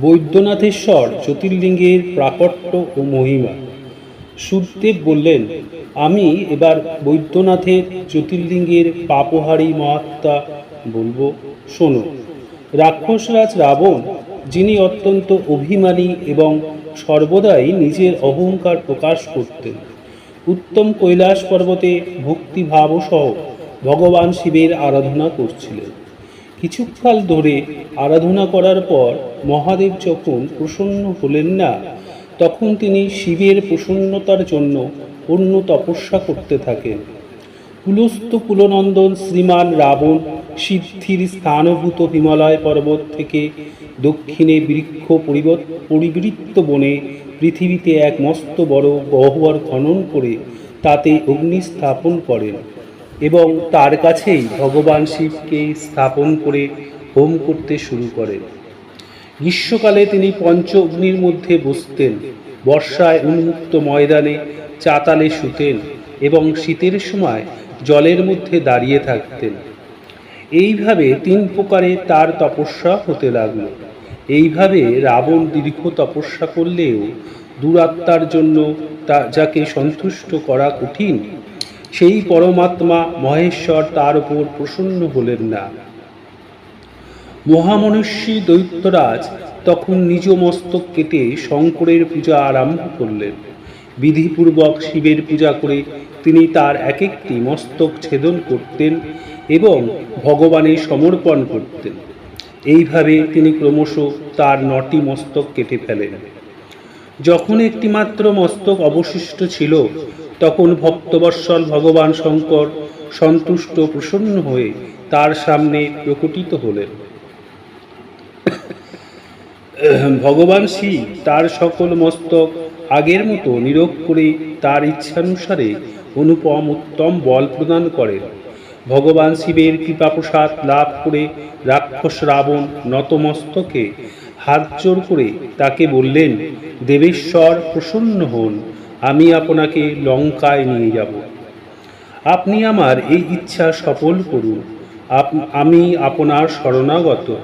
বৈদ্যনাথেশ্বর জ্যোতির্লিঙ্গের প্রাকট্য ও মহিমা। সুখদেব বললেন, আমি এবার বৈদ্যনাথের জ্যোতির্লিঙ্গের পাপহারী মহাত্মা বলব, শোনো। রাক্ষসরাজ রাবণ, যিনি অত্যন্ত অভিমানী এবং সর্বদাই নিজের অহংকার প্রকাশ করতেন, উত্তম কৈলাস পর্বতে ভক্তিভাবসহ ভগবান শিবের আরাধনা করছিলেন। কিছুকাল ধরে আরাধনা করার পর মহাদেব যখন প্রসন্ন হলেন না, তখন তিনি শিবের প্রসন্নতার জন্য অন্য তপস্যা করতে থাকেন। কুলস্থ কুলনন্দন শ্রীমান রাবণ সিদ্ধির স্থানভূত হিমালয় পর্বত থেকে দক্ষিণে বৃক্ষ পরিবত- পরিবৃত্ত বনে পৃথিবীতে এক মস্ত বড় গহ্বর খনন করে তাতে অগ্নি স্থাপন করেন। এবং তার কাছেই ভগবান শিবকে স্থাপন করে হোম করতে শুরু করেন। গ্রীষ্মকালে তিনি পঞ্চ অগ্নির মধ্যে বসতেন, বর্ষায় উন্মুক্ত ময়দানে চাতালে শুতেন এবং শীতের সময় জলের মধ্যে দাঁড়িয়ে থাকতেন। এইভাবে তিন প্রকারে তার তপস্যা হতে লাগল। এইভাবে রাবণ দীর্ঘ তপস্যা করলেও দুরাত্মার জন্য তা যাকে সন্তুষ্ট করা কঠিন সেই পরমাত্মা মহেশ্বর তার উপর প্রসন্ন হলেন না। মহামনুষ্যী দৈত্যরাজ তখন নিজ মস্তক কেটে শঙ্করের পূজা আরম্ভ করলেন। বিধিপূর্বক শিবের পূজা করে তিনি তার এক একটি মস্তক ছেদন করতেন এবং ভগবানের সমর্পণ করতেন। এইভাবে তিনি ক্রমশ তার নটি মস্তক কেটে ফেলেন। যখন একটি মাত্র মস্তক অবশিষ্ট ছিল তখন ভক্তবৎসল ভগবান শঙ্কর সন্তুষ্ট প্রসন্ন হয়ে তার সামনে প্রকটিত হলেন। ভগবান শিব তার সকল মস্তক আগের মতো নিরোগ করে তার ইচ্ছানুসারে অনুপম উত্তম বল প্রদান করেন। ভগবান শিবের কৃপাপ্রসাদ লাভ করে রাক্ষস রাবণ নতমস্তকে হাত জোর করে তাকে বললেন, দেবেশ্বর, প্রসন্ন হন। আমি আপনাকে লঙ্কায় নিয়ে যাব। আপনি আমার এই ইচ্ছা সফল করুন। আমি আপনার শরণাগত।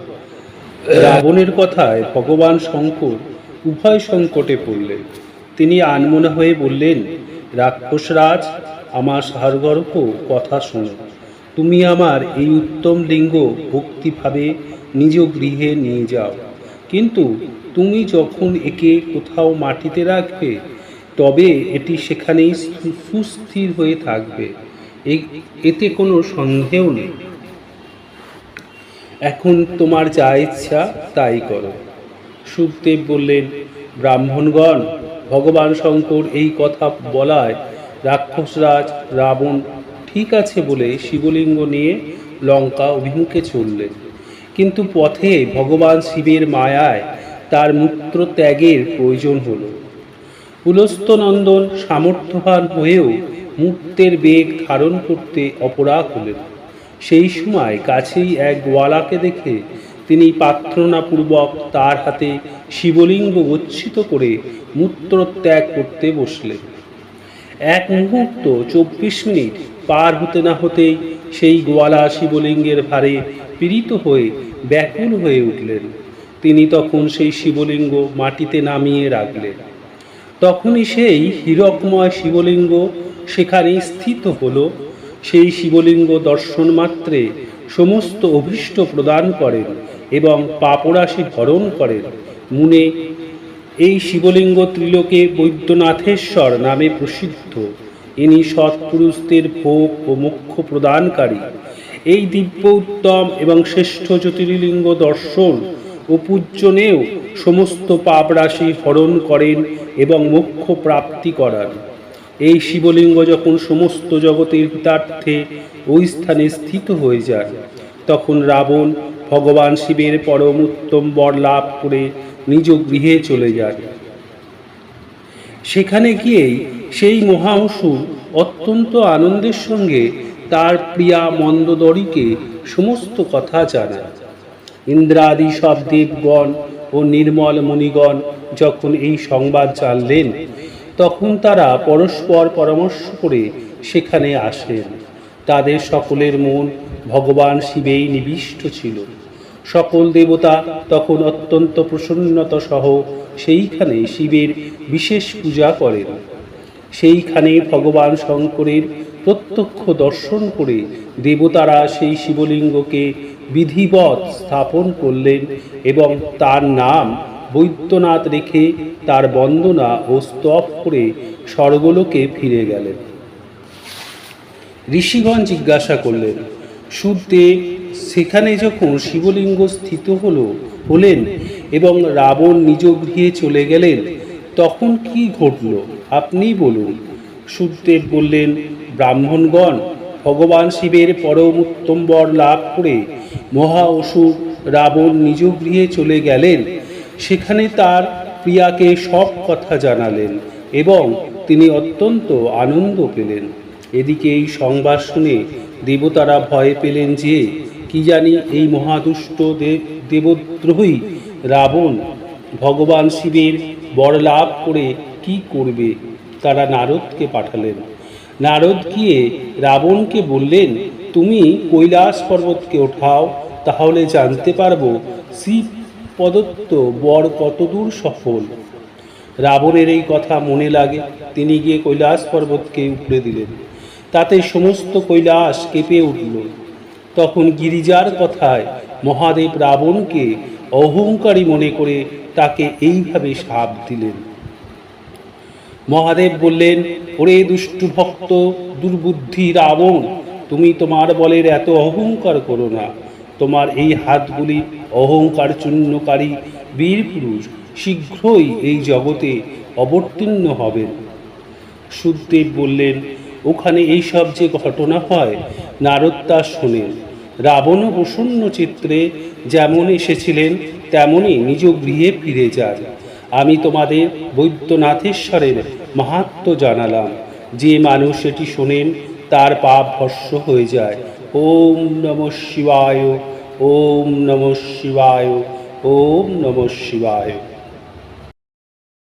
রাবণের কথায় ভগবান শঙ্কর উভয় সংকটে পড়লেন। তিনি আনমনা হয়ে বললেন, রাক্ষসরাজ, আমার সারগর্ভ কথা শোনো। তুমি আমার এই উত্তম লিঙ্গ ভক্তিভাবে নিজ গৃহে নিয়ে যাও। কিন্তু তুমি যখন একে কোথাও মাটিতে রাখবে তবে এটি সেখানেই সুস্থির হয়ে থাকবে। এতে কোনো সন্দেহ নেই। এখন তোমার যা ইচ্ছা তাই করো। সুখদেব বললেন, ব্রাহ্মণগণ, ভগবান শঙ্কর এই কথা বলায় রাক্ষসরাজ, রাবণ ঠিক আছে বলে শিবলিঙ্গ নিয়ে লঙ্কা অভিমুখে চললেন। কিন্তু পথে ভগবান শিবের মায়ায় তার মূত্র ত্যাগের প্রয়োজন হলো। পুলস্তনন্দন সামর্থ্যবান হয়েও মুক্তের বেগ ধারণ করতে অপরাগ হলেন। সেই সময় কাছেই এক গোয়ালাকে দেখে তিনি প্রার্থনাপূর্বক তার হাতে শিবলিঙ্গ গচ্ছিত করে মূত্রত্যাগ করতে বসলেন। এক মুহূর্ত চব্বিশ মিনিট পার হতে না হতেই সেই গোয়ালা শিবলিঙ্গের ভারে পীড়িত হয়ে ব্যাকুল হয়ে উঠলেন। তিনি তখন সেই শিবলিঙ্গ মাটিতে নামিয়ে রাখলেন। তখনই সেই হীরকময় শিবলিঙ্গ সেখানে স্থিত হলো। সেই শিবলিঙ্গ দর্শন মাত্রে সমস্ত অভীষ্ট প্রদান করেন এবং পাপরাশি ভরণ করেন। মুনে এই শিবলিঙ্গ ত্রিলোকে বৈদ্যনাথেশ্বর নামে প্রসিদ্ধ। ইনি সৎপুরুষদের ভোগ ও মুখ্য প্রদানকারী। এই দিব্য উত্তম এবং শ্রেষ্ঠ জ্যোতির্লিঙ্গ দর্শন ও পূজ্যনেও সমস্ত পাপরাশি হরণ করেন এবং মোক্ষ প্রাপ্তি করান। এই শিবলিঙ্গ যখন সমস্ত জগতের হিতার্থে ওই স্থানে স্থিত হয়ে যায়, তখন রাবণ ভগবান শিবের পরম উত্তম বর লাভ করে নিজ গৃহে চলে যায়। সেখানে গিয়েই সেই মহাঅসুর অত্যন্ত আনন্দের সঙ্গে তার প্রিয়া মন্দদরীকে সমস্ত কথা জানায়। ইন্দ্রাদি সব দেবগণ ও নির্মল মুনিগণ যখন এই সংবাদ জানলেন, তখন তারা পরস্পর পরামর্শ করে সেখানে আসেন। তাদের সকলের মন ভগবান শিবেই নিবিষ্ট ছিল। সকল দেবতা তখন অত্যন্ত প্রসন্নতা সহ সেইখানে শিবের বিশেষ পূজা করেন। সেইখানে ভগবান শঙ্করের প্রত্যক্ষ দর্শন করে দেবতারা সেই শিবলিঙ্গকে বিধিবৎ স্থাপন করলেন এবং তার নাম বৈদ্যনাথ রেখে তার বন্দনা ও স্তব করে স্বর্গলোকে ফিরে গেলেন। ঋষিগণ জিজ্ঞাসা করলেন সুরদেব সেখানে যখন শিবলিঙ্গ স্থিত হলো, হলেন এবং রাবণ নিজ গৃহে চলে গেলেন, তখন কি ঘটল? আপনি বলুন। সুরদেব বললেন ব্রাহ্মণগণ ভগবান শিবের পরম উত্তম বর লাভ করে মহা অসুর রাবণ নিজ গৃহে চলে গেলেন। সেখানে তার প্রিয়াকে সব কথা জানালেন এবং তিনি অত্যন্ত আনন্দ পেলেন। এদিকে এই সংবাদ শুনে দেবতারা ভয় পেলেন যে, কি জানি এই মহাদুষ্ট দেব, দেবদ্রোহী রাবণ ভগবান শিবের বর লাভ করে কি করবে? তারা নারদকে পাঠালেন। নারদ গিয়ে রাবণকে বললেন, তুমি কৈলাস পর্বতকে ওঠাও তাহলে জানতে পারব শিব প্রদত্ত বর কতদূর সফল। রাবণের এই কথা মনে লাগে, তিনি গিয়ে কৈলাস পর্বতকে উপড়ে দিলেন। তাতে সমস্ত কৈলাস কেঁপে উঠল। তখন গিরিজার কথায় মহাদেব রাবণকে অহংকারী মনে করে তাকে এইভাবে সাপ দিলেন। মহাদেব বললেন, ওরে দুষ্টু ভক্ত, দুর্বুদ্ধি রাবণ, তুমি তোমার বলের এত অহংকার করো না। তোমার এই হাতগুলি অহংকার চূর্ণকারী বীর পুরুষ, শীঘ্রই এই জগতে অবতীর্ণ হবেন। সুখদেব বললেন, ওখানে এইসব যে ঘটনা হয়, নারদ তা শোনেন। রাবণও প্রসন্ন চিত্রে যেমন এসেছিলেন, তেমনই নিজ গৃহে ফিরে যান। আমি তোমাদের বৈদ্যনাথেশ্বরের মাহাত্ম জানালাম। যে মানুষ এটি শোনেন, তার পাপ ভস্য হয়ে যায়। ওম নম শিবায়, ওম নম শিবায়, ওম নম শিবায়।